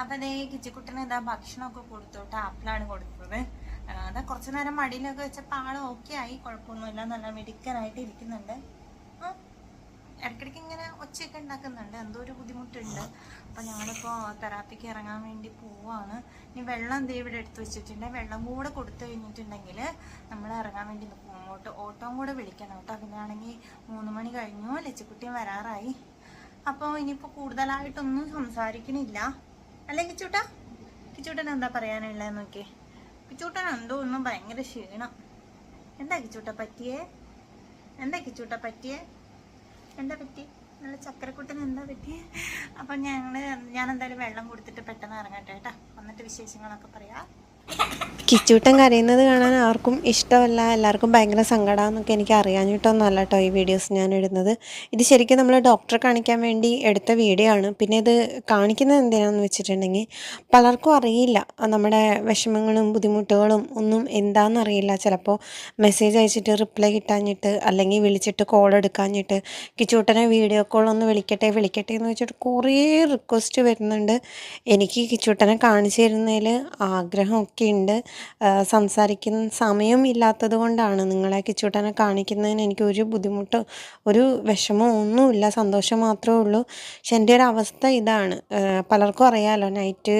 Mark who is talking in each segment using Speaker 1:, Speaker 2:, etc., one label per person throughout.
Speaker 1: അപ്പൊ അതേ കിച്ചിക്കുട്ടന് എന്താ ഭക്ഷണമൊക്കെ കൊടുത്തോട്ട് ആപ്പിളാണ് കൊടുത്തത്. അതാ കുറച്ചു നേരം മടിയിലൊക്കെ വെച്ചപ്പോൾ ആൾ ഓക്കെ ആയി കുഴപ്പമൊന്നുമില്ല നല്ല മിടുക്കനായിട്ട് ഇരിക്കുന്നുണ്ട്. ഇടയ്ക്കിടയ്ക്ക് ഇങ്ങനെ ഒച്ചയൊക്കെ ഉണ്ടാക്കുന്നുണ്ട്. എന്തോ ഒരു ബുദ്ധിമുട്ടുണ്ട്. അപ്പം ഞങ്ങളിപ്പോൾ തെറാപ്പിക്ക് ഇറങ്ങാൻ വേണ്ടി പോവാണ്. ഇനി വെള്ളം എന്തേ ഇവിടെ എടുത്ത് വെച്ചിട്ടുണ്ട്. വെള്ളം കൂടെ കൊടുത്തു കഴിഞ്ഞിട്ടുണ്ടെങ്കിൽ നമ്മൾ ഇറങ്ങാൻ വേണ്ടി നിൽക്കും അങ്ങോട്ട് ഓട്ടോം കൂടെ വിളിക്കണം കേട്ടോ. പിന്നെയാണെങ്കിൽ മൂന്ന് മണി കഴിഞ്ഞു. ലച്ചിക്കുട്ടിയും വരാറായി. അപ്പോൾ ഇനിയിപ്പോൾ കൂടുതലായിട്ടൊന്നും സംസാരിക്കണില്ല. അല്ലേ കിച്ചൂട്ട? കിച്ചൂട്ടൻ എന്താ പറയാനുള്ളത് നോക്കിയേ. കിച്ചൂട്ടൻ എന്തോ ഒന്നും ഭയങ്കര ക്ഷീണം. എന്താ കിച്ചൂട്ട പറ്റിയേ? എന്താ കിച്ചൂട്ട പറ്റിയേ? എന്താ പറ്റി? നല്ല ചക്കരക്കുട്ടന് എന്താ പറ്റി അപ്പം ഞങ്ങൾ ഞാൻ എന്തായാലും വെള്ളം കൊടുത്തിട്ട് പെട്ടെന്ന് ഇറങ്ങട്ടെ കേട്ടോ. വന്നിട്ട് വിശേഷങ്ങളൊക്കെ പറയാം.
Speaker 2: കിച്ചൂട്ടൻ കരയുന്നത് കാണാൻ ആർക്കും ഇഷ്ടമല്ല. എല്ലാവർക്കും ഭയങ്കര സങ്കടമാണെന്നൊക്കെ എനിക്ക് അറിയാഞ്ഞിട്ടൊന്നുമല്ല കേട്ടോ ഈ വീഡിയോസ് ഞാൻ ഇടുന്നത് ഇത് ശരിക്കും നമ്മൾ ഡോക്ടറെ കാണിക്കാൻ വേണ്ടി എടുത്ത വീഡിയോ ആണ്. പിന്നെ ഇത് കാണിക്കുന്നത് എന്തിനാണെന്ന് വെച്ചിട്ടുണ്ടെങ്കിൽ പലർക്കും അറിയില്ല. നമ്മുടെ വിഷമങ്ങളും ബുദ്ധിമുട്ടുകളും ഒന്നും എന്താണെന്ന് അറിയില്ല ചിലപ്പോൾ മെസ്സേജ് അയച്ചിട്ട് റിപ്ലൈ കിട്ടാഞ്ഞിട്ട് അല്ലെങ്കിൽ വിളിച്ചിട്ട് കോൾ എടുക്കാഞ്ഞിട്ട് കിച്ചൂട്ടനെ വീഡിയോ കോൾ ഒന്ന് വിളിക്കട്ടെ വിളിക്കട്ടെ എന്ന് വെച്ചിട്ട് കുറേ റിക്വസ്റ്റ് വരുന്നുണ്ട്. എനിക്ക് കിച്ചൂട്ടനെ കാണിച്ചു തരുന്നതിൽ ആഗ്രഹമൊക്കെ ഉണ്ട്. സംസാരിക്കുന്ന സമയം ഇല്ലാത്തത് കൊണ്ടാണ് നിങ്ങളെ കിച്ചൂട്ടനെ കാണിക്കുന്നതിന് എനിക്ക് ഒരു ബുദ്ധിമുട്ടോ ഒരു വിഷമോ ഒന്നുമില്ല. സന്തോഷം മാത്രമേ ഉള്ളൂ. പക്ഷെ എന്റെ ഒരു അവസ്ഥ ഇതാണ്. പലർക്കും അറിയാമല്ലോ നൈറ്റ്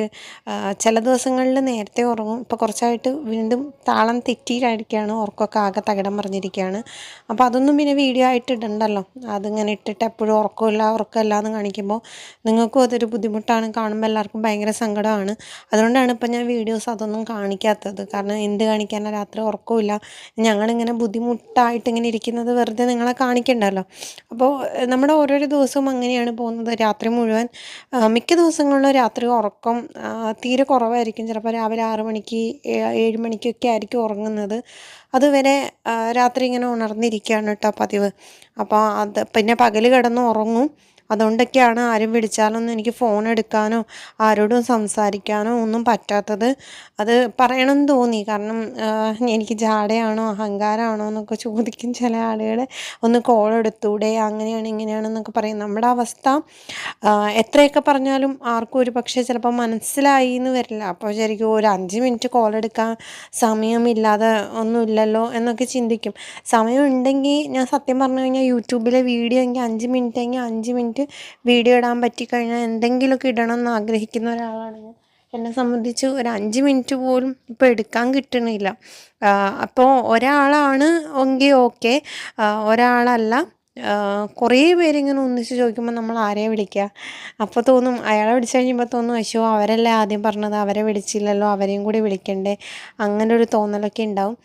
Speaker 2: ചില ദിവസങ്ങളിൽ നേരത്തെ ഉറങ്ങും. ഇപ്പോൾ കുറച്ചായിട്ട് വീണ്ടും താളം തെറ്റിയിട്ടായിരിക്കുകയാണ്. ഉറക്കമൊക്കെ ആകെ തകിടം പറഞ്ഞിരിക്കുകയാണ് അപ്പോൾ അതൊന്നും പിന്നെ വീഡിയോ ആയിട്ട് ഇടണ്ടല്ലോ. അതിങ്ങനെ ഇട്ടിട്ട് എപ്പോഴും ഉറക്കമില്ല ഉറക്കമില്ല എന്ന് കാണിക്കുമ്പോൾ നിങ്ങൾക്കും അതൊരു ബുദ്ധിമുട്ടാണ്. കാണുമ്പോൾ എല്ലാവർക്കും ഭയങ്കര സങ്കടമാണ്. അതുകൊണ്ടാണ് ഇപ്പം ഞാൻ വീഡിയോസ് അതൊന്നും കാണിക്കാത്തത്. കാരണം എന്ത് കാണിക്കാനാ രാത്രി ഉറക്കമില്ല ഞങ്ങളിങ്ങനെ ബുദ്ധിമുട്ടായിട്ട് ഇങ്ങനെ ഇരിക്കുന്നത് വെറുതെ നിങ്ങളെ കാണിക്കണ്ടല്ലോ. അപ്പോൾ നമ്മുടെ ഓരോരോ ദിവസവും അങ്ങനെയാണ് പോകുന്നത് രാത്രി മുഴുവൻ. മിക്ക ദിവസങ്ങളിലും രാത്രി ഉറക്കം തീരെ കുറവായിരിക്കും. ചിലപ്പോൾ രാവിലെ ആറ് മണിക്ക് ഏഴ് മണിക്കൊക്കെ ആയിരിക്കും ഉറങ്ങുന്നത്. അതുവരെ രാത്രി ഇങ്ങനെ ഉണർന്നിരിക്കുകയാണ് കേട്ടോ പതിവ്. അപ്പോൾ അത് പിന്നെ പകൽ കിടന്ന് ഉറങ്ങും. അതുകൊണ്ടൊക്കെയാണ് ആരും വിളിച്ചാലൊന്നും എനിക്ക് ഫോൺ എടുക്കാനോ ആരോടും സംസാരിക്കാനോ ഒന്നും പറ്റാത്തത്. അത് പറയണമെന്ന് തോന്നി. കാരണം എനിക്ക് ജാടയാണോ അഹങ്കാരമാണോ എന്നൊക്കെ ചോദിക്കും ചില ആളുകൾ ഒന്ന് കോൾ എടുത്തൂടെ അങ്ങനെയാണ് ഇങ്ങനെയാണെന്നൊക്കെ പറയും. നമ്മുടെ അവസ്ഥ എത്രയൊക്കെ പറഞ്ഞാലും ആർക്കും ഒരു പക്ഷേ ചിലപ്പോൾ മനസ്സിലായി എന്ന് വരില്ല. അപ്പോൾ ശരിക്കും ഒരു അഞ്ച് മിനിറ്റ് കോൾ എടുക്കാൻ സമയമില്ലാതെ ഒന്നുമില്ലല്ലോ എന്നൊക്കെ ചിന്തിക്കും. സമയം ഉണ്ടെങ്കിൽ ഞാൻ സത്യം പറഞ്ഞു കഴിഞ്ഞാൽ യൂട്യൂബിലെ വീഡിയോ എങ്കിൽ അഞ്ച് മിനിറ്റ് എങ്കിൽ അഞ്ച് മിനിറ്റ് വീഡിയോ ഇടാൻ പറ്റിക്കഴിഞ്ഞാൽ എന്തെങ്കിലുമൊക്കെ ഇടണം എന്ന് ആഗ്രഹിക്കുന്ന ഒരാളാണ് എന്നെ സംബന്ധിച്ച് ഒരു അഞ്ച് മിനിറ്റ് പോലും ഇപ്പോൾ എടുക്കാൻ കിട്ടണില്ല. അപ്പോൾ ഒരാളാണ് എങ്കിൽ ഓക്കെ. ഒരാളല്ല. കുറേ പേരിങ്ങനെ ഒന്നിച്ച് ചോദിക്കുമ്പോൾ നമ്മൾ ആരെയെ വിളിക്കുക? അപ്പോൾ തോന്നും അയാളെ വിളിച്ചു കഴിയുമ്പോൾ തോന്നും അശോ അവരല്ലേ ആദ്യം പറഞ്ഞത്? അവരെ വിളിച്ചില്ലല്ലോ അവരെയും കൂടി വിളിക്കണ്ടേ? അങ്ങനെ ഒരു തോന്നലൊക്കെ ഉണ്ടാവും.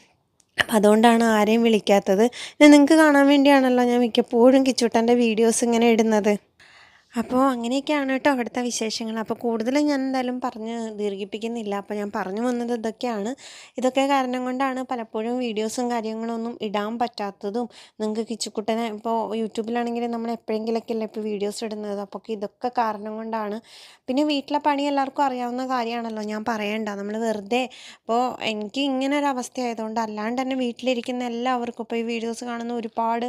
Speaker 2: അപ്പം അതുകൊണ്ടാണ് ആരെയും വിളിക്കാത്തത്. പിന്നെ നിങ്ങൾക്ക് കാണാൻ വേണ്ടിയാണല്ലോ ഞാൻ മിക്കപ്പോഴും കിച്ചുട്ടന്റെ വീഡിയോസ് ഇങ്ങനെ ഇടുന്നത്. അപ്പോൾ അങ്ങനെയൊക്കെയാണ് കേട്ടോ അവിടുത്തെ വിശേഷങ്ങൾ. അപ്പോൾ കൂടുതലും ഞാൻ എന്തായാലും പറഞ്ഞ് ദീർഘിപ്പിക്കുന്നില്ല. അപ്പോൾ ഞാൻ പറഞ്ഞു വന്നത് ഇതൊക്കെയാണ്. ഇതൊക്കെ കാരണം കൊണ്ടാണ് പലപ്പോഴും വീഡിയോസും കാര്യങ്ങളൊന്നും ഇടാൻ പറ്റാത്തതും. നിങ്ങൾക്ക് കിച്ചുക്കുട്ടനെ ഇപ്പോൾ യൂട്യൂബിലാണെങ്കിൽ നമ്മൾ എപ്പോഴെങ്കിലൊക്കെ അല്ലേ ഇപ്പോൾ വീഡിയോസ് ഇടുന്നത്? അപ്പോൾ ഇതൊക്കെ കാരണം കൊണ്ടാണ്. പിന്നെ വീട്ടിലെ പണി എല്ലാവർക്കും അറിയാവുന്ന കാര്യമാണല്ലോ. ഞാൻ പറയണ്ട. നമ്മൾ വെറുതെ അപ്പോൾ എനിക്ക് ഇങ്ങനെ ഒരു അവസ്ഥ ആയതുകൊണ്ട് അല്ലാണ്ട് തന്നെ വീട്ടിലിരിക്കുന്ന എല്ലാവർക്കും ഇപ്പോൾ ഈ വീഡിയോസ് കാണുന്ന ഒരുപാട്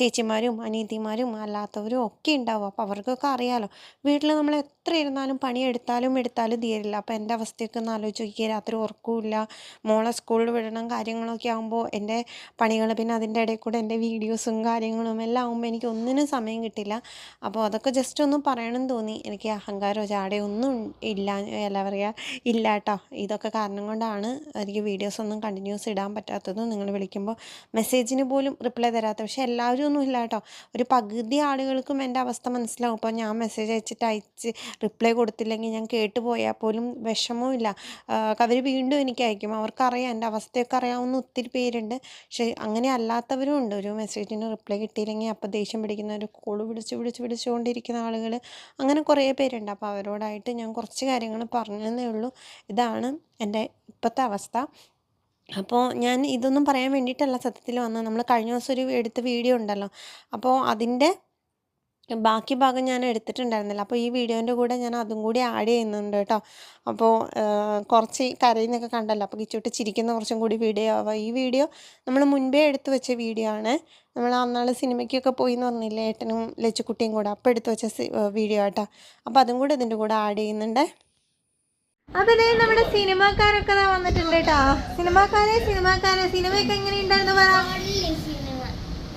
Speaker 2: ചേച്ചിമാരും അനീതിമാരും അല്ലാത്തവരും ഒക്കെ ഉണ്ടാവും. അപ്പോൾ അവർക്കൊക്കെ അറിയാലോ വീട്ടിൽ നമ്മൾ എത്ര ഇരുന്നാലും പണി എടുത്താലും എടുത്താലും തീരില്ല. അപ്പോൾ എന്റെ അവസ്ഥയൊക്കെ ഒന്ന് ആലോചിച്ച് രാത്രി ഉറക്കമില്ല മോളെ സ്കൂളിൽ വിടണം കാര്യങ്ങളൊക്കെ ആകുമ്പോൾ എന്റെ പണികൾ പിന്നെ അതിന്റെ ഇടയിൽ കൂടെ എന്റെ വീഡിയോസും കാര്യങ്ങളും എല്ലാം ആകുമ്പോൾ എനിക്ക് ഒന്നിനും സമയം കിട്ടില്ല. അപ്പോൾ അതൊക്കെ ജസ്റ്റ് ഒന്ന് പറയണം തോന്നി. എനിക്ക് അഹങ്കാരമോ ചാടയോ ഒന്നും ഇല്ല. എന്താ പറയുക ഇല്ല കേട്ടോ ഇതൊക്കെ കാരണം കൊണ്ടാണ് എനിക്ക് വീഡിയോസ് ഒന്നും കണ്ടിന്യൂസ് ഇടാൻ പറ്റാത്തതും നിങ്ങൾ വിളിക്കുമ്പോൾ മെസ്സേജിന് പോലും റിപ്ലൈ തരാത്ത. പക്ഷേ എല്ലാവരും ഒന്നും ഇല്ല കേട്ടോ ഒരു പകുതി ആളുകൾക്കും എന്റെ അവസ്ഥ മനസ്സിലാവും. ഇപ്പോൾ ഞാൻ മെസ്സേജ് അയച്ചിട്ട് അയച്ച് റിപ്ലൈ കൊടുത്തില്ലെങ്കിൽ ഞാൻ കേട്ടു പോയാൽ പോലും വിഷമവും ഇല്ല അവർ വീണ്ടും എനിക്ക് അയക്കും. അവർക്കറിയാം എന്റെ അവസ്ഥയൊക്കെ അറിയാവുന്ന ഒത്തിരി പേരുണ്ട്. പക്ഷേ അങ്ങനെ അല്ലാത്തവരും ഉണ്ട്. ഒരു മെസ്സേജിന് റിപ്ലൈ കിട്ടിയില്ലെങ്കിൽ അപ്പോൾ ദേഷ്യം പിടിക്കുന്ന ഒരു കോൾ വിളിച്ച് വിളിച്ച് വിളിച്ചുകൊണ്ടിരിക്കുന്ന ആളുകൾ അങ്ങനെ കുറേ പേരുണ്ട്. അപ്പോൾ അവരോടായിട്ട് ഞാൻ കുറച്ച് കാര്യങ്ങൾ പറഞ്ഞതേ ഉള്ളൂ. ഇതാണ് എന്റെ ഇപ്പോഴത്തെ അവസ്ഥ. അപ്പോൾ ഞാൻ ഇതൊന്നും പറയാൻ വേണ്ടിയിട്ടല്ല സത്യത്തിൽ വന്നത്. നമ്മൾ കഴിഞ്ഞ ദിവസം ഒരു എടുത്ത വീഡിയോ ഉണ്ടല്ലോ. അപ്പോൾ അതിന്റെ ബാക്കി ഭാഗം ഞാൻ എടുത്തിട്ടുണ്ടായിരുന്നില്ല. അപ്പോൾ ഈ വീഡിയോന്റെ കൂടെ ഞാൻ അതും കൂടി ആഡ് ചെയ്യുന്നുണ്ട് കേട്ടോ. അപ്പോൾ കുറച്ച് കരയിന്നൊക്കെ കണ്ടല്ലോ. അപ്പോൾ കിച്ചോട്ട് ചിരിക്കുന്ന കുറച്ചും കൂടി വീഡിയോ ആവുക ഈ വീഡിയോ നമ്മൾ മുൻപേ എടുത്തു വെച്ച വീഡിയോ ആണ്. നമ്മൾ അന്നാൾ സിനിമയ്ക്കൊക്കെ പോയി എന്ന് പറഞ്ഞില്ലേ ഏട്ടനും ലച്ചുക്കുട്ടിയും കൂടെ. അപ്പോൾ എടുത്തു വെച്ച വീഡിയോ ആട്ടോ. അപ്പോൾ അതും കൂടെ ഇതിന്റെ കൂടെ ആഡ് ചെയ്യുന്നുണ്ട്.
Speaker 1: ദേ നമ്മുടെ സിനിമാക്കാരൊക്കെ വന്നിട്ടുണ്ട് കേട്ടോ. സിനിമാക്കാരെ സിനിമാക്കാരെ സിനിമയൊക്കെ എങ്ങനെയുണ്ടായിരുന്നു പറ?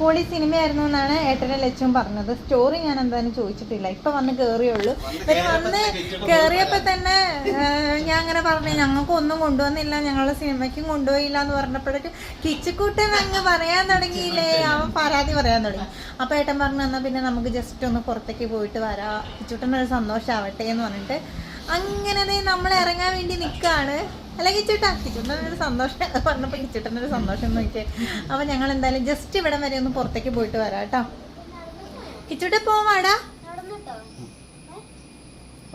Speaker 1: പൊളി സിനിമയായിരുന്നു എന്നാണ് ഏട്ടനെ ലച്ചും പറഞ്ഞത്. സ്റ്റോറി ഞാൻ എന്തായാലും ചോദിച്ചിട്ടില്ല. ഇപ്പൊ വന്ന് കേറിയുള്ളൂ. ഇവർ വന്ന് കേറിയപ്പോ തന്നെ ഞാൻ അങ്ങനെ പറഞ്ഞു. ഞങ്ങൾക്ക് ഒന്നും കൊണ്ടുവന്നില്ല. ഞങ്ങളെ സിനിമയ്ക്കും കൊണ്ടുപോയില്ല എന്ന് പറഞ്ഞപ്പോഴേക്കും കിച്ചക്കൂട്ടൻ അങ്ങ് പറയാൻ തുടങ്ങിയില്ലേ? അവൻ പരാതി പറയാൻ തുടങ്ങി. അപ്പൊ ഏട്ടൻ പറഞ്ഞു എന്നാ പിന്നെ നമുക്ക് ജസ്റ്റ് ഒന്ന് പുറത്തേക്ക് പോയിട്ട് വരാ. കിച്ചുട്ടൻ ഒരു സന്തോഷാവട്ടെ എന്ന് പറഞ്ഞിട്ട് അങ്ങനെ നമ്മൾ ഇറങ്ങാൻ വേണ്ടി നിൽക്കാണ് അല്ല കിച്ചുട്ടാ കിച്ചുട്ടനൊരു സന്തോഷം. പറഞ്ഞപ്പോൾ കിച്ചുട്ടനൊരു സന്തോഷം നോക്കിയേ. അപ്പോൾ ഞങ്ങൾ എന്തായാലും ജസ്റ്റ് ഇവിടെ വരെ ഒന്ന് പുറത്തേക്ക് പോയിട്ട് വരാം കേട്ടോ. കിച്ചുട്ട പോവാടാ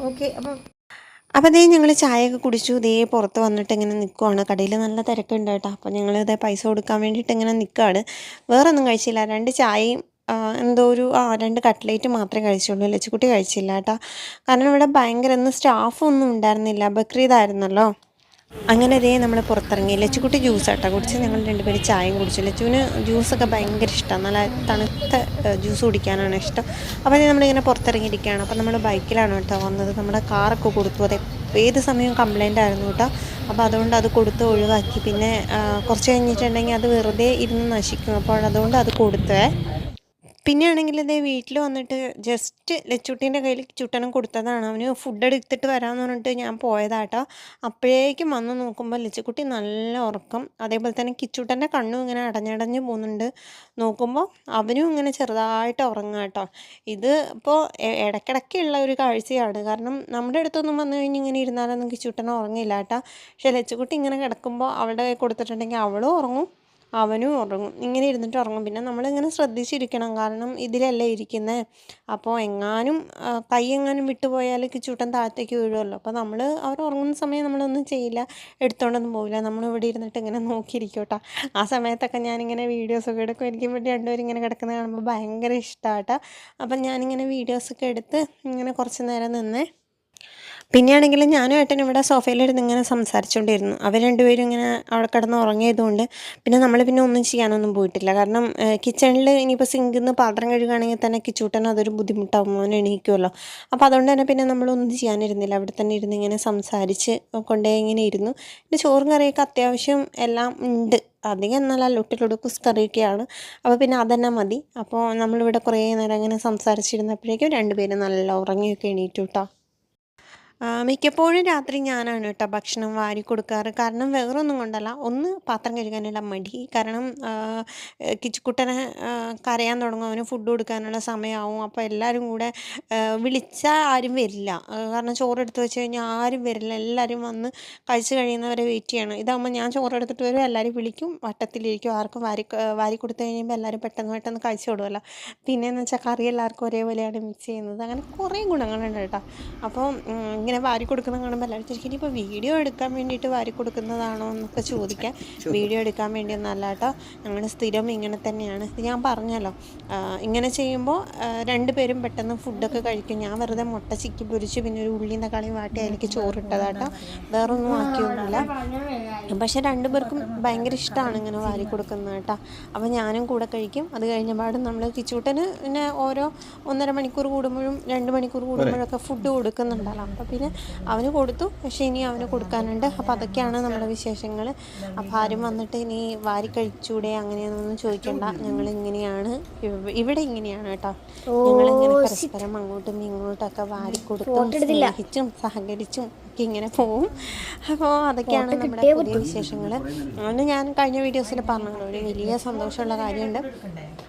Speaker 1: ഓക്കെ അപ്പം
Speaker 2: അപ്പോൾ അതേ ഞങ്ങൾ ചായയൊക്കെ കുടിച്ചു. ഇതേ പുറത്ത് വന്നിട്ട് ഇങ്ങനെ നിൽക്കുവാണ് കടയിൽ നല്ല തിരക്കുണ്ട് കേട്ടോ. അപ്പോൾ ഞങ്ങൾ ഇതേ പൈസ കൊടുക്കാൻ വേണ്ടിയിട്ട് ഇങ്ങനെ നിൽക്കുകയാണ് വേറെ ഒന്നും കഴിച്ചില്ല. രണ്ട് ചായയും എന്തോ ഒരു ആ രണ്ട് കട്ട്ലേറ്റ് മാത്രമേ കഴിച്ചുള്ളൂ. ലച്ചുക്കുട്ടി കഴിച്ചില്ല കേട്ടോ. കാരണം ഇവിടെ ഭയങ്കര സ്റ്റാഫ് സ്റ്റാഫൊന്നും ഉണ്ടായിരുന്നില്ല. ബക്രീദായിരുന്നല്ലോ അങ്ങനെ അതേ നമ്മൾ പുറത്തിറങ്ങി. ലച്ചുക്കുട്ടി ജ്യൂസ് ആട്ടോ കുടിച്ച് ഞങ്ങൾ രണ്ടുപേരും ചായയും കുടിച്ചു. ലച്ചുവിന് ജ്യൂസൊക്കെ ഭയങ്കര ഇഷ്ടമാണ് നല്ല തണുത്ത ജ്യൂസ് കുടിക്കാനാണ് ഇഷ്ടം. അപ്പോൾ നമ്മളിങ്ങനെ പുറത്തിറങ്ങിയിരിക്കുകയാണ്. അപ്പോൾ നമ്മൾ ബൈക്കിലാണ് കേട്ടോ വന്നത്. നമ്മുടെ കാറൊക്കെ കൊടുത്തു. അതെ ഏത് സമയവും കംപ്ലൈന്റ് ആയിരുന്നു കേട്ടോ. അപ്പോൾ അതുകൊണ്ട് അത് കൊടുത്ത് ഒഴിവാക്കി. പിന്നെ കുറച്ച് കഴിഞ്ഞിട്ടുണ്ടെങ്കിൽ അത് വെറുതെ ഇരുന്ന് നശിക്കും. അപ്പോൾ അതുകൊണ്ട് അത് കൊടുത്തേ. പിന്നെ ആണെങ്കിൽ ഇതേ വീട്ടിൽ വന്നിട്ട് ജസ്റ്റ് ലച്ചുട്ടീന്റെ കയ്യിൽ ചുട്ടനം കൊടുത്തതാണ്. അവന് ഫുഡ് എടുത്തിട്ട് വരാമെന്ന് പറഞ്ഞിട്ട് ഞാൻ പോയതാട്ടോ. അപ്പോഴേക്കും വന്ന് നോക്കുമ്പോൾ ലച്ചുക്കുട്ടി നല്ല ഉറക്കം അതേപോലെ തന്നെ കിച്ചുട്ടന്റെ കണ്ണും ഇങ്ങനെ അടഞ്ഞടഞ്ഞ് പോകുന്നുണ്ട്. നോക്കുമ്പോൾ അവനും ഇങ്ങനെ ചെറുതായിട്ട് ഉറങ്ങുക കേട്ടോ ഇത് ഇപ്പോൾ ഇടയ്ക്കിടയ്ക്കുള്ള ഒരു കാഴ്ചയാണ്. കാരണം നമ്മുടെ അടുത്തൊന്നും വന്നു കഴിഞ്ഞ് ഇങ്ങനെ ഇരുന്നാലൊന്നും കിച്ചുട്ടൻ ഉറങ്ങില്ല കേട്ടോ പക്ഷേ ലച്ചുക്കുട്ടി ഇങ്ങനെ കിടക്കുമ്പോൾ അവളുടെ കൊടുത്തിട്ടുണ്ടെങ്കിൽ അവളും ഉറങ്ങും. അവനും ഉറങ്ങും. ഇങ്ങനെ ഇരുന്നിട്ട് ഉറങ്ങും. പിന്നെ നമ്മളിങ്ങനെ ശ്രദ്ധിച്ചിരിക്കണം. കാരണം ഇതിലല്ലേ ഇരിക്കുന്നത് അപ്പോൾ എങ്ങാനും കൈ എങ്ങാനും വിട്ടുപോയാൽ കിച്ചൂട്ടൻ താഴത്തേക്ക് വീഴുമല്ലോ അപ്പോൾ നമ്മൾ അവർ ഉറങ്ങുന്ന സമയം നമ്മളൊന്നും ചെയ്യില്ല. എടുത്തോണ്ടൊന്നും പോവില്ല. നമ്മളിവിടെ ഇരുന്നിട്ട് ഇങ്ങനെ നോക്കിയിരിക്കും കേട്ടോ ആ സമയത്തൊക്കെ ഞാനിങ്ങനെ വീഡിയോസൊക്കെ എടുക്കും. എനിക്ക് വേണ്ടി രണ്ടുപേരും ഇങ്ങനെ കിടക്കുന്നത് കാണുമ്പോൾ ഭയങ്കര ഇഷ്ടമാട്ടോ അപ്പം ഞാനിങ്ങനെ വീഡിയോസൊക്കെ എടുത്ത് ഇങ്ങനെ കുറച്ച് നേരം നിന്നേ. പിന്നെയാണെങ്കിൽ ഞാനും ഏട്ടനും ഇവിടെ സോഫയിലിരുന്ന് ഇങ്ങനെ സംസാരിച്ചുകൊണ്ടിരുന്നു അവർ രണ്ടുപേരും ഇങ്ങനെ അവിടെ കിടന്ന് ഉറങ്ങിയതുകൊണ്ട് പിന്നെ നമ്മൾ പിന്നെ ഒന്നും ചെയ്യാനൊന്നും പോയിട്ടില്ല. കാരണം കിച്ചണിൽ ഇനിയിപ്പോൾ സിങ്കിൽ നിന്ന് പാത്രം കഴുകുകയാണെങ്കിൽ തന്നെ കിച്ചൂട്ടൻ അതൊരു ബുദ്ധിമുട്ടാവും. അവൻ എണീക്കുമല്ലോ അപ്പോൾ അതുകൊണ്ട് തന്നെ പിന്നെ നമ്മളൊന്നും ചെയ്യാനിരുന്നില്ല. അവിടെ തന്നെ ഇരുന്ന് ഇങ്ങനെ സംസാരിച്ച് കൊണ്ടേ ഇങ്ങനെ ഇരുന്നു. പിന്നെ ചോറും കറിയൊക്കെ അത്യാവശ്യം എല്ലാം ഉണ്ട്. അധികം എന്നല്ല ലൊട്ടിലൊടുക്കുസ് കറിയൊക്കെയാണ് അപ്പോൾ പിന്നെ അതന്നെ മതി. അപ്പോൾ നമ്മളിവിടെ കുറേ നേരം അങ്ങനെ സംസാരിച്ചിരുന്നപ്പോഴേക്കും രണ്ടുപേരും നല്ല ഉറങ്ങിയൊക്കെ എണീറ്റു കേട്ടോ മിക്കപ്പോഴും രാത്രി ഞാനാണ് കേട്ടോ ഭക്ഷണം വാരി കൊടുക്കാറ്. കാരണം വേറൊന്നും കൊണ്ടല്ല. ഒന്ന് പാത്രം കഴുകാനുള്ള മടി. കാരണം കിച്ചുക്കുട്ടനെ കരയാൻ തുടങ്ങും. അവന് ഫുഡ് കൊടുക്കാനുള്ള സമയമാവും അപ്പോൾ എല്ലാവരും കൂടെ വിളിച്ചാൽ ആരും വരില്ല. കാരണം ചോറ് എടുത്ത് വെച്ച് കഴിഞ്ഞാൽ ആരും വരില്ല. എല്ലാവരും വന്ന് കഴിച്ച് കഴിയുന്നവരെ വെയിറ്റ് ചെയ്യണം. ഇതാകുമ്പോൾ ഞാൻ ചോറ് എടുത്തിട്ട് വരും. എല്ലാവരും വിളിക്കും. വട്ടത്തിലിരിക്കും. ആർക്കും വാരി വാരി കൊടുത്തു കഴിയുമ്പോൾ എല്ലാവരും പെട്ടെന്ന് പെട്ടെന്ന് കഴിച്ചു വിടുമല്ലോ പിന്നെയെന്ന് വെച്ചാൽ കറി എല്ലാവർക്കും ഒരേപോലെയാണ് മിക്സ് ചെയ്യുന്നത്. അങ്ങനെ കുറേ ഗുണങ്ങളുണ്ട് കേട്ടോ. അപ്പോൾ ഇങ്ങനെ വാരി കൊടുക്കുന്നത് കാണുമ്പോൾ എല്ലാവരും ചോദിക്കും ഇനിയിപ്പോൾ വീഡിയോ എടുക്കാൻ വേണ്ടിയിട്ട് വാരി കൊടുക്കുന്നതാണോ എന്നൊക്കെ ചോദിക്കാം. വീഡിയോ എടുക്കാൻ വേണ്ടി അല്ല കേട്ടോ. സ്ഥിരം ഇങ്ങനെ തന്നെയാണ്. ഞാൻ പറഞ്ഞല്ലോ. ഇങ്ങനെ ചെയ്യുമ്പോൾ രണ്ട് പേരും പെട്ടെന്ന് ഫുഡൊക്കെ കഴിക്കും. ഞാൻ വെറുതെ മുട്ട ചിക്കി പൊരിച്ച് പിന്നെ ഒരു ഉള്ളി തക്കാളിയും വാട്ടി അതിലേക്ക് ചോറിട്ടതാട്ടോ വേറൊന്നും ആക്കിയൊന്നുമില്ല. പക്ഷെ രണ്ടുപേർക്കും ഭയങ്കര ഇഷ്ടമാണ് ഇങ്ങനെ വാരി കൊടുക്കുന്നത് കേട്ടോ. അപ്പോൾ ഞാനും കൂടെ കഴിക്കും. അത് കഴിഞ്ഞ പാടും നമ്മൾ കിച്ചൂട്ടന് പിന്നെ ഓരോ ഒന്നര മണിക്കൂർ കൂടുമ്പോഴും രണ്ട് മണിക്കൂർ കൂടുമ്പോഴൊക്കെ ഫുഡ് കൊടുക്കുന്നുണ്ടല്ലോ. അപ്പോൾ പിന്നെ അവന് കൊടുത്തു. പക്ഷേ ഇനി അവന് കൊടുക്കാനുണ്ട്. അപ്പോൾ അതൊക്കെയാണ് നമ്മുടെ വിശേഷങ്ങൾ അപ്പോൾ ആരും വന്നിട്ട് ഇനി വാരി കഴിച്ചൂടെ അങ്ങനെയൊന്നും ചോദിക്കണ്ട. ഞങ്ങൾ ഇങ്ങനെയാണ് ഇവിടെ ഇങ്ങനെയാണ് കേട്ടോ. ഞങ്ങളിങ്ങനെ പരസ്പരം അങ്ങോട്ടും ഇങ്ങോട്ടൊക്കെ വാരി കൊടുത്തും സ്നേഹിച്ചും സഹകരിച്ചും ഒക്കെ ഇങ്ങനെ പോവും. അപ്പോൾ അതൊക്കെയാണ് നമ്മുടെ പുതിയ വിശേഷങ്ങൾ അതുകൊണ്ട് ഞാൻ കഴിഞ്ഞ വീഡിയോസിൽ പറഞ്ഞല്ലോ ഒരു വലിയ സന്തോഷമുള്ള കാര്യമുണ്ട്.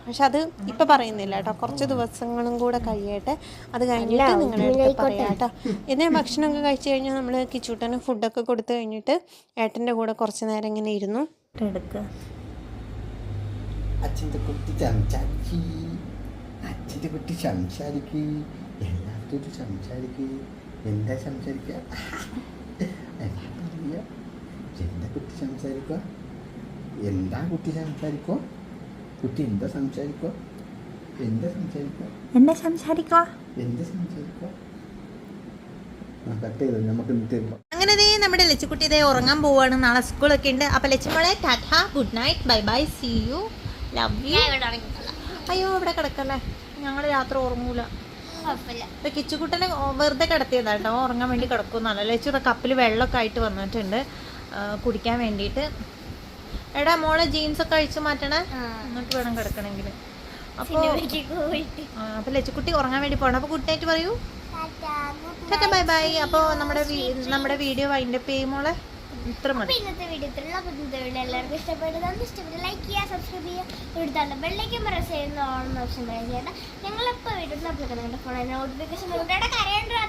Speaker 2: പക്ഷെ അത് ഇപ്പൊ പറയുന്നില്ല കേട്ടോ. കുറച്ച് ദിവസങ്ങളും കൂടെ കഴിയട്ടെ. അത് കഴിഞ്ഞിട്ട് നിങ്ങളുടെ അടുത്ത് പറയാം കേട്ടോ. ഇന്ന് ഭക്ഷണമൊക്കെ കഴിച്ചു കഴിഞ്ഞാൽ നമ്മൾ കിച്ചൂട്ടന് ഫുഡൊക്കെ കൊടുത്തു കഴിഞ്ഞിട്ട് ഏട്ടന്റെ കൂടെ കുറച്ച് നേരം ഇങ്ങനെ ഇരുന്നു.
Speaker 1: എടുക്കുക
Speaker 3: അച്ഛന്റെ കുട്ടി സംസാരിക്ക്. അച്ഛന്റെ കുട്ടി സംസാരിക്ക്. എല്ലാത്തോട്ടും സംസാരിക്ക്. എന്താ സംസാരിക്കുക എന്താ കുട്ടി സംസാരിക്കുക? എന്താ കുട്ടി സംസാരിക്കുക? കുട്ടി എന്താ സംസാരിക്കുക? എന്താ സംസാരിക്കുക?
Speaker 1: എന്താ സംസാരിക്കുക?
Speaker 3: എന്താ സംസാരിക്കുക?
Speaker 1: അങ്ങനെ ദേ നമ്മുടെ ലച്ചുകുട്ടി ഇതേ ഉറങ്ങാൻ പോവാണ്. നാളെ സ്കൂളൊക്കെ ഉണ്ട്. അപ്പൊ ലച്ചുമോളെ tata good night bye bye see you love you. അയ്യോ ഇവിടെ കിടക്കല്ലേ? ഞങ്ങൾ രാത്രി ഉറങ്ങൂല. ഇപ്പൊ കിച്ചുകുട്ടനെ വെറുതെ കിടത്തിയതാ കേട്ടോ. ഉറങ്ങാൻ വേണ്ടി കിടക്കുന്നല്ല ലച്ചു കപ്പിൽ വെള്ളമൊക്കെ ആയിട്ട് വന്നിട്ടുണ്ട്. കുടിക്കാൻ വേണ്ടിയിട്ട്. എടാ മോളെ ജീൻസ് ഒക്കെ അഴിച്ചു മാറ്റണേ. എന്നിട്ട് വേണം കിടക്കണമെങ്കിൽ അപ്പോൾ അപ്പോൾ ലച്ചുക്കുട്ടി ഉറങ്ങാൻ വേണ്ടി പോണം. അപ്പോൾ ഗുഡ് നൈറ്റ് പറയൂ.
Speaker 4: ടാറ്റ
Speaker 1: ബൈ ബൈ അപ്പോൾ നമ്മുടെ നമ്മുടെ വീഡിയോ വൈൻഡ് അപ്പ് ചെയ്യും മോളെ. ഇത്ര മതി.
Speaker 4: ഇന്നത്തെ വീഡിയോ ഇത്രയുള്ള ഇന്നത്തെ വീഡിയോ എല്ലാവർക്കും ഇഷ്ടപ്പെട്ടതാണ് ഇഷ്ടപ്പെട്ട് ലൈക്ക് ചെയ്യുക സബ്സ്ക്രൈബ് ചെയ്യുക. ഇവിടുത്തെ ബെല്ലേക്ക് പ്രസ് ചെയ്യുന്ന ഓൺ ഓപ്ഷൻ പ്രസ് ചെയ്യണം ഞങ്ങളിപ്പോൾ വീട്ടിൽ നിന്ന് അപ്ലിക്കാൻ നിങ്ങളുടെ ഫോണിൽ നോട്ടിഫിക്കേഷൻ കരയുണ്ടോ